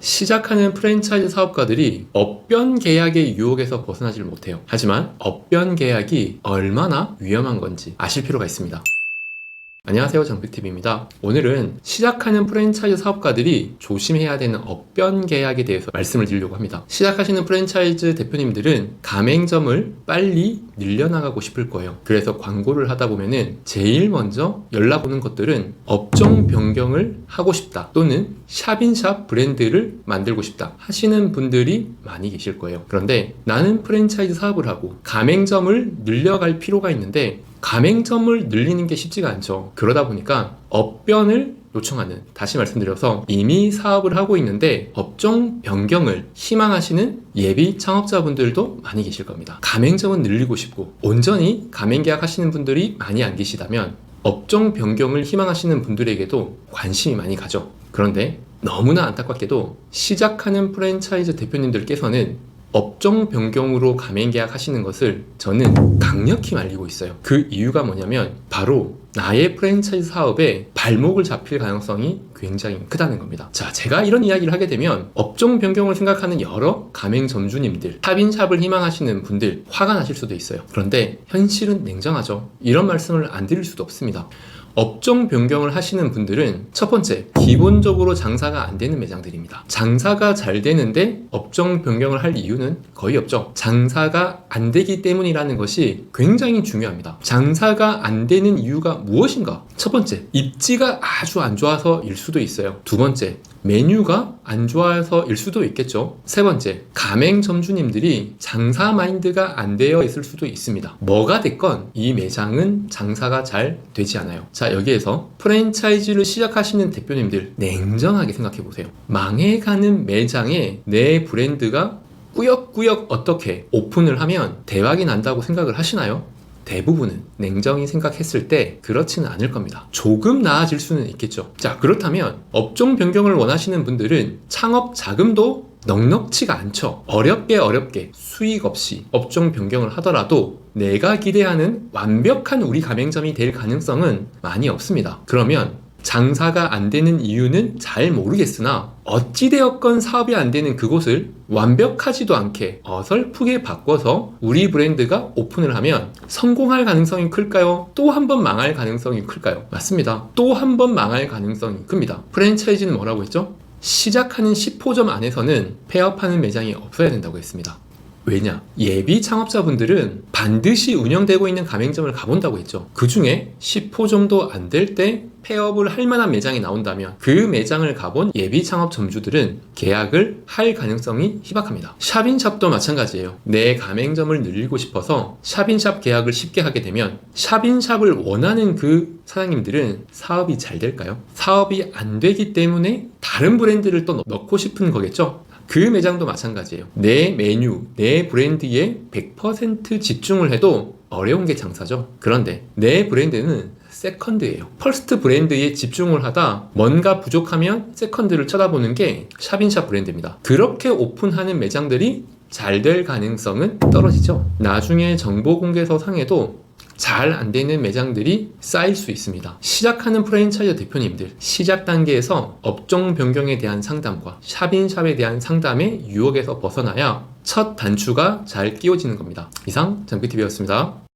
시작하는 프랜차이즈 사업가들이 업변 계약의 유혹에서 벗어나질 못해요. 하지만 업변 계약이 얼마나 위험한 건지 아실 필요가 있습니다. 안녕하세요. 정비TV입니다. 오늘은 시작하는 프랜차이즈 사업가들이 조심해야 되는 업변 계약에 대해서 말씀을 드리려고 합니다. 시작하시는 프랜차이즈 대표님들은 가맹점을 빨리 늘려나가고 싶을 거예요. 그래서 광고를 하다 보면은 제일 먼저 연락 오는 것들은 업종 변경을 하고 싶다 또는 샵인샵 브랜드를 만들고 싶다 하시는 분들이 많이 계실 거예요. 그런데 나는 프랜차이즈 사업을 하고 가맹점을 늘려갈 필요가 있는데 가맹점을 늘리는 게 쉽지가 않죠. 그러다 보니까 업변을 요청하는 다시 말씀드려서 이미 사업을 하고 있는데 업종 변경을 희망하시는 예비 창업자분들도 많이 계실 겁니다. 가맹점은 늘리고 싶고 온전히 가맹 계약 하시는 분들이 많이 안 계시다면 업종 변경을 희망하시는 분들에게도 관심이 많이 가죠. 그런데 너무나 안타깝게도 시작하는 프랜차이즈 대표님들께서는 업종 변경으로 가맹 계약하시는 것을 저는 강력히 말리고 있어요. 그 이유가 뭐냐면 바로 나의 프랜차이즈 사업에 발목을 잡힐 가능성이 굉장히 크다는 겁니다. 자, 제가 이런 이야기를 하게 되면 업종 변경을 생각하는 여러 가맹 점주님들, 탑인샵을 희망하시는 분들 화가 나실 수도 있어요. 그런데 현실은 냉정하죠. 이런 말씀을 안 드릴 수도 없습니다. 업종 변경을 하시는 분들은 첫 번째, 기본적으로 장사가 안 되는 매장들입니다. 장사가 잘 되는데 업종 변경을 할 이유는 거의 없죠. 장사가 안 되기 때문이라는 것이 굉장히 중요합니다. 장사가 안 되는 이유가 무엇인가? 첫 번째, 입지가 아주 안 좋아서일 수도 있어요. 두 번째, 메뉴가 안 좋아서일 수도 있겠죠. 세 번째, 가맹 점주님들이 장사 마인드가 안 되어 있을 수도 있습니다. 뭐가 됐건 이 매장은 장사가 잘 되지 않아요. 자, 여기에서 프랜차이즈를 시작하시는 대표님들 냉정하게 생각해 보세요. 망해가는 매장에 내 브랜드가 꾸역꾸역 어떻게 오픈을 하면 대박이 난다고 생각을 하시나요? 대부분은 냉정히 생각했을 때 그렇지는 않을 겁니다. 조금 나아질 수는 있겠죠. 자, 그렇다면 업종 변경을 원하시는 분들은 창업 자금도 넉넉치가 않죠. 어렵게 어렵게 수익 없이 업종 변경을 하더라도 내가 기대하는 완벽한 우리 가맹점이 될 가능성은 많이 없습니다. 그러면 장사가 안 되는 이유는 잘 모르겠으나 어찌되었건 사업이 안 되는 그곳을 완벽하지도 않게 어설프게 바꿔서 우리 브랜드가 오픈을 하면 성공할 가능성이 클까요? 또 한 번 망할 가능성이 클까요? 맞습니다. 또 한 번 망할 가능성이 큽니다. 프랜차이즈는 뭐라고 했죠? 시작하는 10호점 안에서는 폐업하는 매장이 없어야 된다고 했습니다. 왜냐? 예비 창업자분들은 반드시 운영되고 있는 가맹점을 가본다고 했죠. 그 중에 10호점도 안 될 때 폐업을 할 만한 매장이 나온다면 그 매장을 가본 예비 창업 점주들은 계약을 할 가능성이 희박합니다. 샵인샵도 마찬가지예요. 내 가맹점을 늘리고 싶어서 샵인샵 계약을 쉽게 하게 되면 샵인샵을 원하는 그 사장님들은 사업이 잘 될까요? 사업이 안 되기 때문에 다른 브랜드를 또 넣고 싶은 거겠죠? 그 매장도 마찬가지예요. 내 메뉴, 내 브랜드에 100% 집중을 해도 어려운 게 장사죠. 그런데 내 브랜드는 세컨드예요. 퍼스트 브랜드에 집중을 하다 뭔가 부족하면 세컨드를 쳐다보는 게 샵인샵 브랜드입니다. 그렇게 오픈하는 매장들이 잘 될 가능성은 떨어지죠. 나중에 정보 공개서 상에도 잘 안 되는 매장들이 쌓일 수 있습니다. 시작하는 프랜차이즈 대표님들, 시작 단계에서 업종 변경에 대한 상담과 샵인샵에 대한 상담의 유혹에서 벗어나야 첫 단추가 잘 끼워지는 겁니다. 이상 장비TV였습니다.